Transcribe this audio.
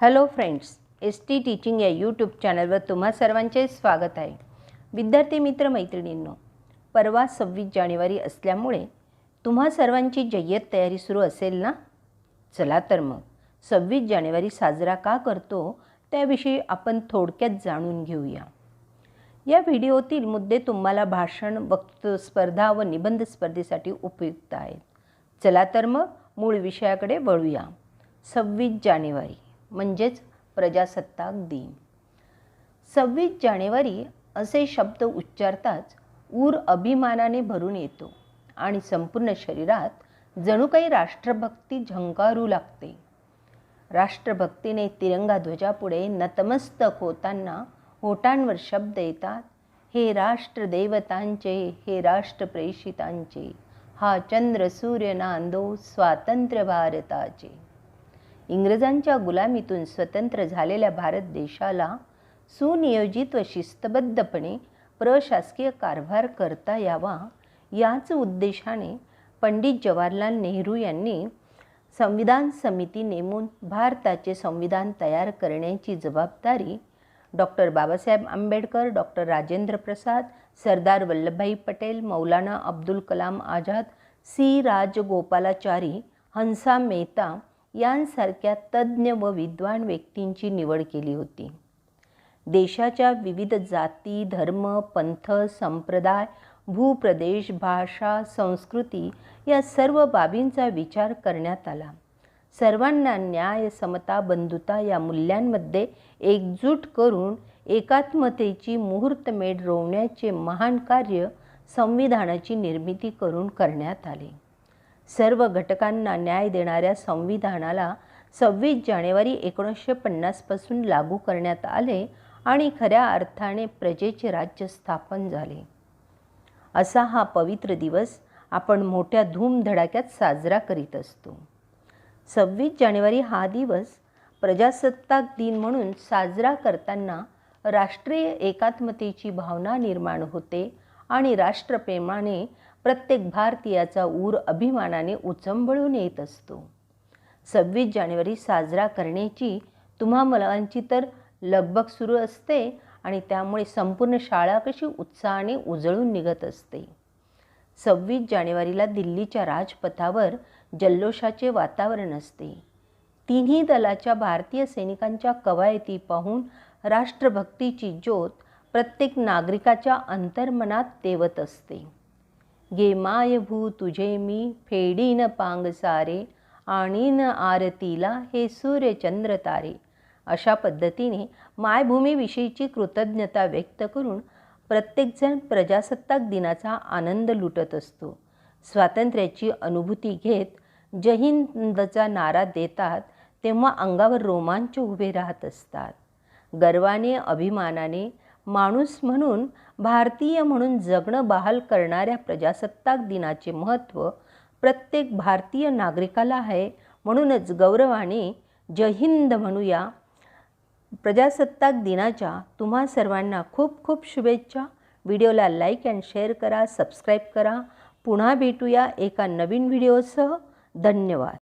Hello friends S T teaching या YouTube चॅनलवर तुम्हा सर्वांचे स्वागत आहे. विद्यार्थी मित्र मैत्रिणींनो परवा सव्वीस जानेवारी असल्यामुळे तुम्हा सर्वांची जय्यत तयारी सुरू असेल ना? चला तर मग सव्वीस जानेवारी साजरा का करतो त्याविषयी आपण थोडक्यात जाणून घेऊया. या व्हिडिओतील मुद्दे तुम्हाला भाषण वक्तृत्व स्पर्धा व निबंध स्पर्धेसाठी उपयुक्त आहेत. चला तर मग मूळ विषयाकडे वळूया. सव्वीस जानेवारी म्हणजेच प्रजासत्ताक दिन. सव्वीस जानेवारी असे शब्द उच्चारताच ऊर अभिमानाने भरून येतो आणि संपूर्ण शरीरात जणू काही राष्ट्रभक्ती झंकारू लागते. राष्ट्रभक्तीने तिरंगा ध्वजापुढे नतमस्तक होताना होटांवर शब्द येतात हे राष्ट्र देवतांचे हे राष्ट्र प्रेषितांचे हा चंद्र सूर्य नांदो स्वातंत्र्य भारताचे. इंग्रजांच्या गुलामीतून स्वतंत्र झालेल्या भारत देशाला सुनियोजित व शिस्तबद्धपणे प्रशासकीय कारभार करता यावा याच उद्देशाने पंडित जवाहरलाल नेहरू यांनी संविधान समिती नेमून भारताचे संविधान तयार करण्याची जबाबदारी doctor Babasaheb Ambedkar doctor Rajendra Prasad Sardar Vallabhbhai Patel Maulana Abdul Kalam Azad C. Rajagopalachari Hansa Mehta यांसारख्या तज्ज्ञ व विद्वान व्यक्तींची निवड केली होती. देशाच्या विविध जाती धर्म पंथ संप्रदाय भूप्रदेश भाषा संस्कृती या सर्व बाबींचा विचार करण्यात आला. सर्वांना न्याय समता बंधुता या मूल्यांमध्ये एकजूट करून एकात्मतेची मुहूर्तमेढ रोवण्याचे महान कार्य संविधानाची निर्मिती करून करण्यात आले. सर्व घटकांना न्याय देणाऱ्या संविधानाला सव्वीस जानेवारी एकोणीसशे पन्नासपासून लागू करण्यात आले आणि खऱ्या अर्थाने प्रजेचे राज्य स्थापन झाले. असा हा पवित्र दिवस आपण मोठ्या धूमधडाक्यात साजरा करीत असतो. सव्वीस जानेवारी हा दिवस प्रजासत्ताक दिन म्हणून साजरा करताना राष्ट्रीय एकात्मतेची भावना निर्माण होते आणि राष्ट्रप्रेमाने प्रत्येक भारतीयाचा ऊर अभिमानाने उचंबळून येत असतो. सव्वीस जानेवारी साजरा करण्याची तुम्हा मुलांची तर लगबग सुरू असते आणि त्यामुळे संपूर्ण शाळा कशी उत्साहाने उजळून निघत असते. सव्वीस जानेवारीला दिल्लीच्या राजपथावर जल्लोषाचे वातावरण असते. तिन्ही दलाच्या भारतीय सैनिकांच्या कवायती पाहून राष्ट्रभक्तीची ज्योत प्रत्येक नागरिकाच्या अंतर्मनात तेवत असते. गे माय भू तुझे मी फेडीन पांग सारे आणीन आरतीला हे सूर्यचंद्र तारे. अशा पद्धतीने मायभूमीविषयीची कृतज्ञता व्यक्त करून प्रत्येकजण प्रजासत्ताक दिनाचा आनंद लुटत असतो. स्वातंत्र्याची अनुभूती घेत जहिंदचा नारा देतात तेव्हा अंगावर रोमांच उभे राहत असतात. गर्वाने अभिमानाने माणूस म्हणून भारतीय म्हणून जगणं बहाल करणाऱ्या प्रजासत्ताक दिनाचे महत्त्व प्रत्येक भारतीय नागरिकाला आहे. म्हणूनच गौरवाने जय हिंद म्हणूया. प्रजासत्ताक दिनाच्या तुम्हा सर्वांना खूप खूप शुभेच्छा. व्हिडिओला लाईक अँड शेअर करा सबस्क्राईब करा. पुन्हा भेटूया एका नवीन व्हिडिओसह. धन्यवाद.